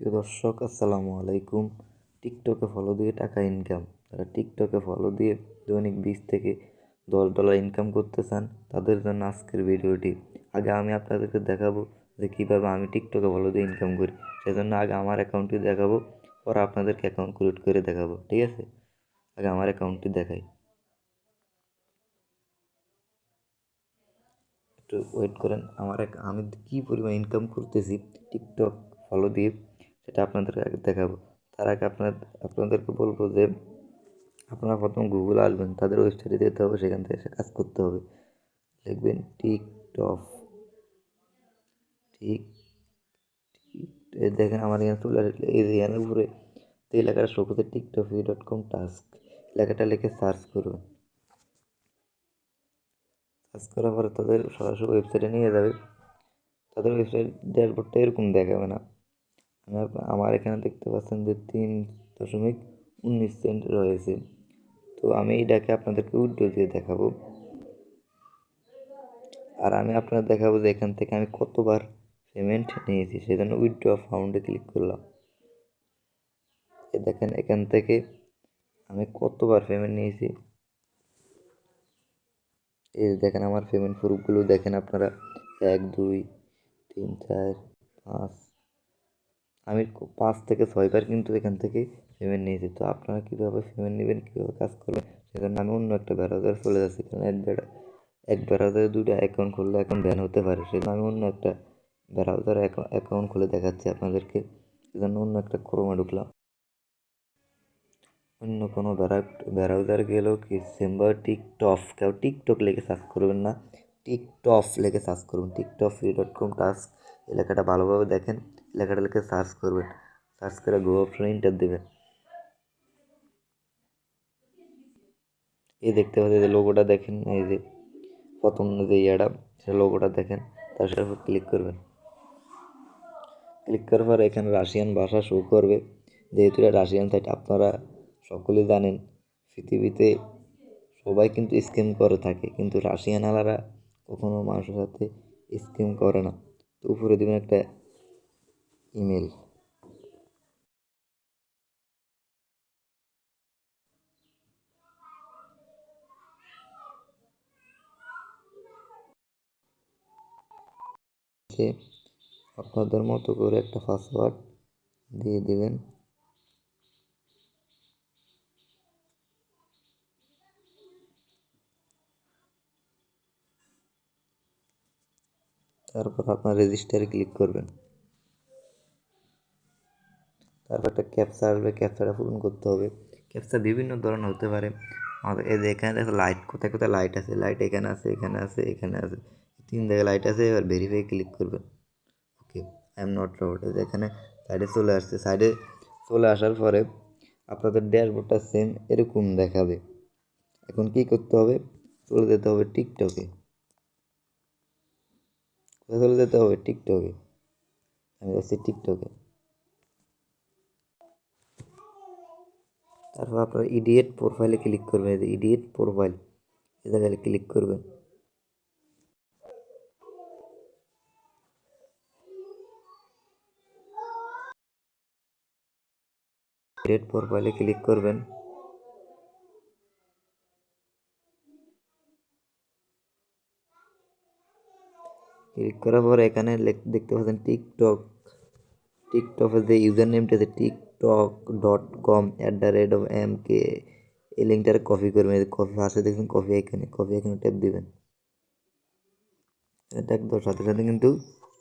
প্রিয় দর্শক, আসসালামু আলাইকুম। টিকটকে ফলো দিয়ে টাকা ইনকাম যারা টিকটকে ফলো দিয়ে দৈনিক বিশ থেকে দশ ডলার ইনকাম করতে চান, তাদের জন্য আজকের ভিডিওটি। আগে আমি আপনাদেরকে দেখাবো যে কীভাবে আমি টিকটকে ফলো দিয়ে ইনকাম করি। সেজন্য আগে আমার অ্যাকাউন্টটি দেখাবো, পরে আপনাদেরকে অ্যাকাউন্ট ক্রিয়েট করে দেখাবো। ঠিক আছে? আগে আমার অ্যাকাউন্টটি দেখাই। একটু ওয়েট করেন। আমার এক আমি কী পরিমাণ ইনকাম করতেছি টিকটক ফলো দিয়ে? সেটা আপনাদেরকে আগে দেখাবো। তার আগে আপনার, আপনাদেরকে বলব যে, আপনারা প্রথম গুগল আসবেন, তাদের ওয়েবসাইটে যেতে হবে, সেখান থেকে এসে কাজ করতে হবে। লিখবেন টিকটক ঠিক দেখেন আমার এখানে চলে আসলে এই এখানের উপরে এই লেখাটা শো করতে টিকটক ডট কম টাস্ক লেখাটা লিখে সার্চ করবেন সার্চ করার পরে তাদের সরাসরি ওয়েবসাইটে নিয়ে যাবে। তাদের ওয়েবসাইট ড্যাশবোর্ডটা এরকম দেখাবে না। আমার এখানে দেখতে পাচ্ছেন যে তিন দশমিক উনিশ সেন্ট রয়েছে। তো আমি এটাকে আপনাদেরকে উইড্রো দিয়ে দেখাবো। আর আমি আপনাদের দেখাবো যে এখান থেকে আমি কতবার পেমেন্ট নিয়েছি সেই জন্য উইথড্র ফাউন্ডে ক্লিক করলাম। দেখেন, এখান থেকে আমি কতবার পেমেন্ট নিয়েছি। এই দেখেন, আমার পেমেন্ট প্রুফগুলো দেখেন আপনারা। এক, দুই, তিন, চার, পাঁচ আমি পাঁচ থেকে ছয়বার কিন্তু এখান থেকে পেমেন্ট নিয়েছি। তো আপনারা কীভাবে পেমেন্ট নেবেন, কীভাবে কাজ করবেন, সেজন্য আমি অন্য একটা ব্রাউজার চলে যাচ্ছি। কারণ এক বেড়া, এক ব্রাউজারে দুটো অ্যাকাউন্ট খুললে এখন ব্যান হতে পারে, সেজন্য আমি অন্য একটা ব্রাউজার অ্যাকাউন্ট খুলে দেখাচ্ছি আপনাদেরকে। সেজন্য অন্য একটা ক্রোমে ঢুকলাম। অন্য কোনো ব্রাউজার গেলেও কি সেম্বার টিকটক, কেউ টিকটক লিখে সার্চ করবেন না। টিকটক লিখে সার্চ করবেন TikTok free dot com task এলাকাটা ভালোভাবে দেখেন। এলাকাটা লিখে সার্চ করবেন। সার্চ করে গো অপশনে ইন্টার দেবেন। এই দেখতে পাচ্ছি যে লোগোটা দেখেন, এই যে প্রথম যে ইয়াটা সে লোগোটা দেখেন, তার সাথে ক্লিক করবেন। ক্লিক করার পর এখানে রাশিয়ান ভাষা শো করবে। যেহেতু এটা রাশিয়ান সাইট আপনারা সকলেই জানেন, পৃথিবীতে সবাই কিন্তু স্ক্যাম করে থাকে, কিন্তু রাশিয়ান আলারা কখনো মানুষের সাথে স্ক্যাম করে না। তো উপরে দেবেন একটা ইমেল। আপনাদের মতো করে একটা পাসওয়ার্ড দিয়ে দেবেন। তারপর আপনার রেজিস্টারে ক্লিক করবেন। তারপর একটা ক্যাপচা আসবে ক্যাপচাটা পূরণ করতে হবে। ক্যাপচা বিভিন্ন ধরনের হতে পারে। আমাদের এই যে এখানে দেখো লাইট কোথায় কোথায় লাইট আছে? লাইট এখানে আছে এখানে আছে এখানে আছে। তিন জায়গায় লাইট আছে, এবার ভেরিফাই ক্লিক করবেন। Okay I am not robot এখানে সাইডে চলে আসছে। সাইডে চলে আসার পরে আপনাদের ড্যাশবোর্ডটা সেম এরকম দেখাবে। এখন কি করতে হবে? চলে যেতে হবে টিকটকে কোথায় চলে যেতে হবে? টিকটকে আমি যাচ্ছি টিকটকে তারপর আপনার ইডিয়েট প্রোফাইলে ক্লিক করবেন ইডিয়েট প্রোফাইল এ জায়গায় ক্লিক করবেন। ইডিয়েট প্রোফাইলে ক্লিক করবেন। ক্লিক করার পর এখানে দেখতে পাচ্ছেন টিকটক। টিকটকের যে ইউজার নেমটা আছে, TikTok dot com at the rate of M K এই লিঙ্কটারে কপি করবেন কপি ফার্স্টে দেখবেন কপি এখানে কপি এখানে ট্যাপ দিবেন। এটা একদম সাথে সাথে কিন্তু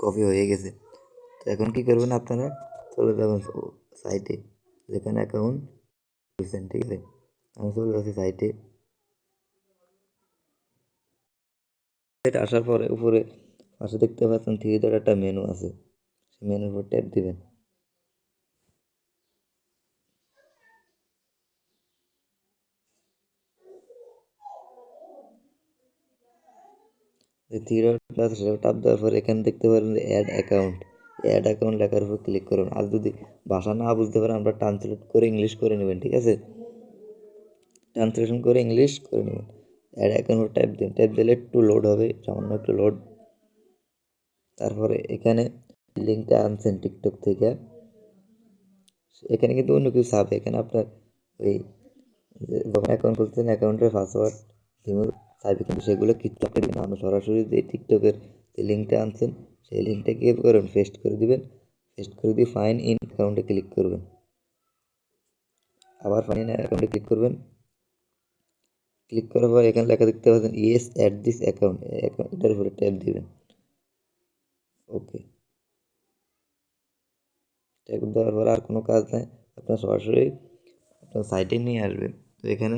কপি হয়ে গেছে। তো এখন কি করবেন আপনারা? চলে যাবেন সাইটে যেখানে অ্যাকাউন্ট খুলছেন, ঠিক আছে? আমি চলে যাচ্ছি সাইটে আসার পরে উপরে, পাশে দেখতে পাচ্ছেন ডট একটা মেনু আছে। মেনুর উপর ট্যাপ দিবেন। থ্রি প্লাস টাপ দেওয়ার পর এখানে দেখতে পারেন অ্যাড অ্যাকাউন্ট অ্যাড অ্যাকাউন্ট লেখার উপর ক্লিক করুন। আর যদি ভাষা না বুঝতে পারেন, আমরা ট্রান্সলেট করে ইংলিশ করে নেবেন, ঠিক আছে? ট্রান্সলেশন করে ইংলিশ করে নেবেন। অ্যাড অ্যাকাউন্ট টাইপ দিন। টাইপ দিলে একটু লোড হবে, সামান্য একটু লোড তারপরে এখানে লিঙ্কটা আনছেন টিকটক থেকে। এখানে কিন্তু অন্য কিছু চাবে এখানে আপনার ওই যখন অ্যাকাউন্ট খুলছেন অ্যাকাউন্টের পাসওয়ার্ড ইমেল চাইবে কিন্তু সেগুলো না আপনি সরাসরি যে টিকটকের যে লিঙ্কটা আনছেন, সেই লিঙ্কটা কী করবেন পেস্ট করে দিবেন। পেস্ট করে দিয়ে ফাইন ইন অ্যাকাউন্টে ক্লিক করবেন। আবার ফাইন ইন অ্যাকাউন্টে ক্লিক করবেন। ক্লিক করার পর এখানে লেখা দেখতে পাচ্ছেন ইয়েস অ্যাট দিস অ্যাকাউন্ট এটার উপরে ট্যাপ দিবেন। ওকে ট্যাপ দেওয়ার পর আর কোনো কাজ নাই। আপনার সরাসরি আপনার সাইটে নিয়ে আসবেন। তো এখানে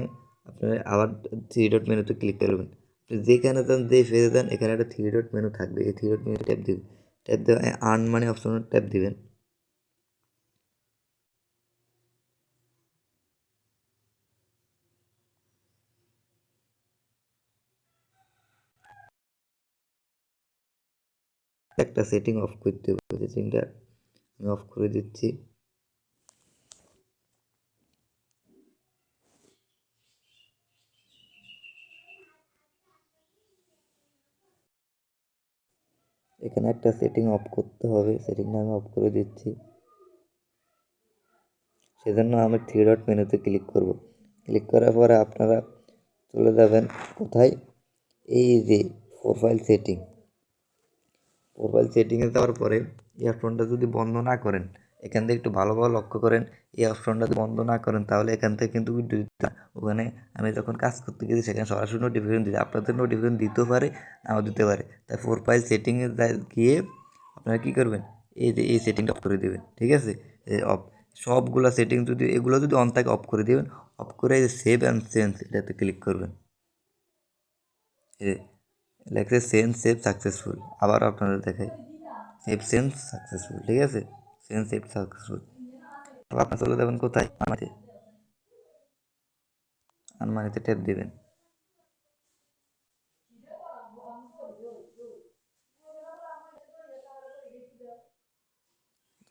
আপনার আবার থ্রি ডট মেনুতে ক্লিক করবেন যেখানে দেন যে ফেজে দেন এখানে একটা থ্রি ডট মেনু থাকবে। এই থ্রি ডট মেনু ট্যাপ দিবেন। ট্যাপ দেওয়া আর্ন মানি অপশনে ট্যাপ দিবেন। একটা সেটিং অফ করতে হবে। সেটিংটা আমি অফ করে দিচ্ছি। এখানে একটা সেটিং অফ করতে হবে সেটিংটা আমি অফ করে দিচ্ছি। সেজন্য আমি থ্রি ডট মেনুতে ক্লিক করব। ক্লিক করার পরে আপনারা চলে যাবেন কোথায়? এই যে প্রোফাইল সেটিং প্রোফাইল সেটিংয়ে যাওয়ার পরে এই যদি বন্ধ না করেন, এখান থেকে একটু ভালোভাবে লক্ষ্য করেন, এই অপশনটা বন্ধ না করেন, তাহলে এখান থেকে কিন্তু। ওখানে আমি যখন কাজ করতে গেছি, সেখানে সরাসরি নোটিফিকেশন দিতে আপনাদের নোটিফিকেশন দিতেও পারে, নাও দিতে পারে। তাই প্রোফাইল সেটিংয়ে গিয়ে আপনারা কী করবেন? এই যে, এই সেটিংটা অফ করে দেবেন, ঠিক আছে? অফ সবগুলো সেটিং যদি, এগুলো যদি অন থাকে অফ করে দেবেন। অফ করে সেভ অ্যান্ড সেন্স এটাতে ক্লিক করবেন। লেখছে সেন্স সেভ সাকসেসফুল আবার আপনাদের দেখাই। সেভ সেন্স সাকসেসফুল ঠিক আছে? সেন্স সেভ সাকসেসফুল আপনার চলে যাবেন কোথায়? আনমানিতে। আনমানিতে ট্যাপ দেবেন।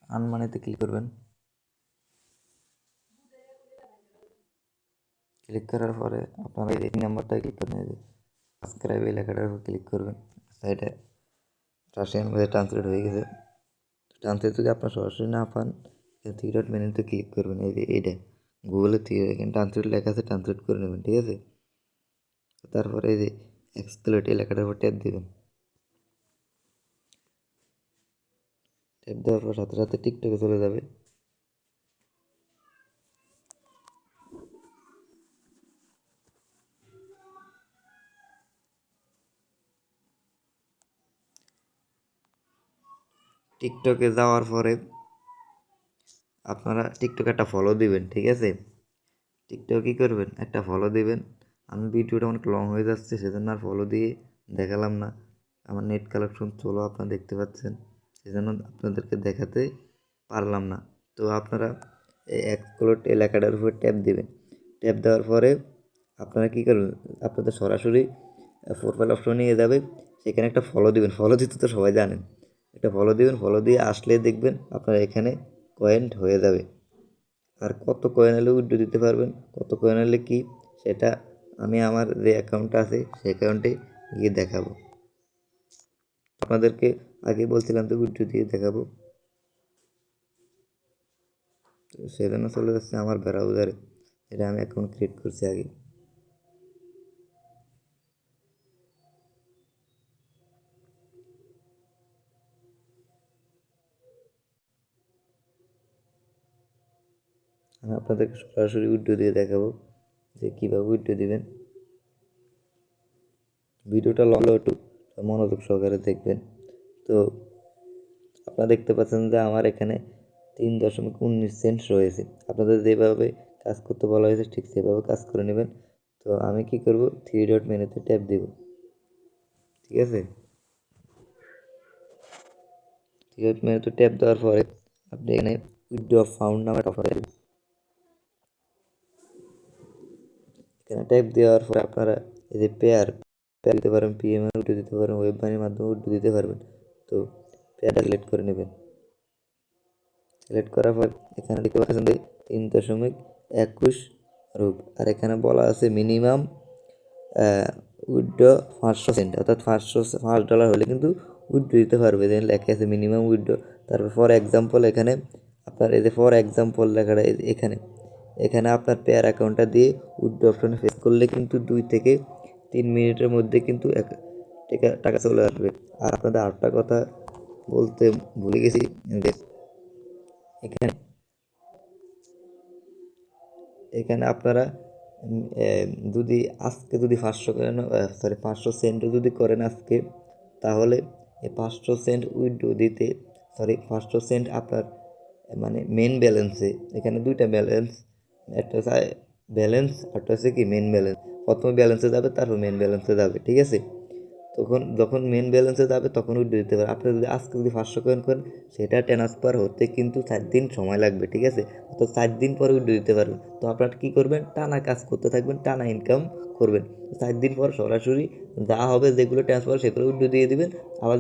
আনমানিতে ক্লিক করবেন। ক্লিক করার পরে আপনারা এই নাম্বারটা ক্লিক করে যে সাবস্ক্রাইব এই লেখাটার উপর ক্লিক করবেন। সাইডে রাশিয়ান মধ্যে ট্রান্সলেট হয়ে গেছে। ট্রান্সলেট যদি আপনার সরাসরি না পান থ্রি ডট মেনুতে ক্লিক করবেন। এই যে এইটা। গুগলের থ্রি এখানে ট্রান্সলেট লেখা আছে ট্রান্সলেট করে নেবেন, ঠিক আছে? তারপরে এই যে এক্সপ্লোট এই লেখাটার উপর ট্যাপ দেবেন। ট্যাপ দেওয়ার পর সাথে সাথে টিকটকে চলে যাবে। টিকটকে যাওয়ার পরে আপনারা টিকটকে একটা ফলো দিবেন, ঠিক আছে? টিকটক কী করবেন? একটা ফলো দিবেন। আমি ভিডিওটা অনেক লং হয়ে যাচ্ছে, সেজন্য আর ফলো দিয়ে দেখালাম না। আমার নেট কালেকশন চলো আপনারা দেখতে পাচ্ছেন, সেজন্য আপনাদেরকে দেখাতে পারলাম না। তো আপনারা এই এক্সপ্লোর এলাকাটার উপর ট্যাপ দেবেন। ট্যাপ দেওয়ার পরে আপনারা কী করবেন? আপনাদের সরাসরি প্রোফাইল অপশন নিয়ে যাবে। সেখানে একটা ফলো দিবেন। ফলো দিতে তো সবাই জানেন। একটা ফলো দিবেন ফলো দিয়ে আসলে দেখবেন আপনার এখানে কয়েন্ট হয়ে যাবে। আর কত কয়েন এলে উইড্রো দিতে পারবেন, কত কয়েন এলে কী, সেটা আমি আমার যে অ্যাকাউন্টটা আছে, সেই অ্যাকাউন্টে গিয়ে দেখাবো। আপনাদেরকে আগে বলছিলাম তো উইড্রো দিয়ে দেখাবো। সেজন্য চলে যাচ্ছে আমার ব্রাউজারে এটা আমি অ্যাকাউন্ট ক্রিয়েট করছি আগে। আপনাদেরকে সরাসরি উইড্রো দিয়ে দেখাবো যে কীভাবে উইড্রো দিবেন। ভিডিওটা লম্বা একটু মনোযোগ সহকারে দেখবেন। তো আপনারা দেখতে পাচ্ছেন যে আমার এখানে তিন দশমিক উনিশ সেন্ট রয়েছে। আপনাদের যেভাবে কাজ করতে বলা হয়েছে ঠিক সেভাবে কাজ করে নেবেন। তো আমি কি করব? থ্রি ডট মেনুতে ট্যাপ দেব। ঠিক আছে? থ্রি ডট মেনুতে ট্যাপ দেওয়ার পরে আপনি এখানে উইড্রো ফাউন্ড নামে অপশন এখানে টাইপ দেওয়ার পরে আপনারা এই যে পেয়ার পেয়ার দিতে পারেন পিএমএ উঠে দিতে পারেন ওয়েব বানির মাধ্যমে উঠে দিতে পারবেন। তো পেয়ারটা সিলেক্ট করে নেবেন। সিলেক্ট করার পর এখানে দেখতে পাচ্ছেন যে তিন দশমিক একুশ রুপ। আর এখানে বলা আছে মিনিমাম উইড্রো পাঁচশো সেন্ট অর্থাৎ পাঁচশো পাঁচ ডলার হলে কিন্তু উইড্রো দিতে পারবে। দেন লেখা আছে মিনিমাম উইড্রো তারপর ফর এক্সাম্পল এখানে, আপনার এই যে ফর এক্সাম্পল লেখাটা এখানে। এখানে আপনার পেয়ার অ্যাকাউন্টটা দিয়ে উইথড্র অপশনে ফেস করলে কিন্তু দুই থেকে তিন মিনিটের মধ্যে কিন্তু এক- টাকা চলে আসবে। আর আপনাদের আরেকটা কথা বলতে ভুলে গেছি এখানে এখানে আপনারা যদি আজকে যদি পাঁচশো করেন সরি পাঁচশো সেন্টও যদি করেন আজকে, তাহলে এই পাঁচশো সেন্ট উইথড্র দিতে সরি পাঁচশো সেন্ট আপনার মানে মেন ব্যালেন্সে এখানে দুইটা ব্যালেন্স একটা হচ্ছে ব্যালেন্স একটা হচ্ছে কি মেন ব্যালেন্স প্রথমে ব্যালেন্সে যাবে, তারপর মেন ব্যালেন্সে যাবে, ঠিক আছে? তখন, যখন মেন ব্যালেন্সে যাবে, তখন উইথড্র দিতে পারে। আপনি যদি আজকে যদি পাঁচশো কয়েন করেন, সেটা ট্রান্সফার হতে কিন্তু চার দিন সময় লাগবে, ঠিক আছে? তো চার দিন পরে উইথড্র দিতে পারবেন। তো আপনারা কী করবেন? টানা কাজ করতে থাকবেন, টানা ইনকাম করবেন। চার দিন পর সরাসরি যা হবে যেগুলো ট্রান্সফার সেগুলো উইথড্র দিয়ে দিবেন। আবার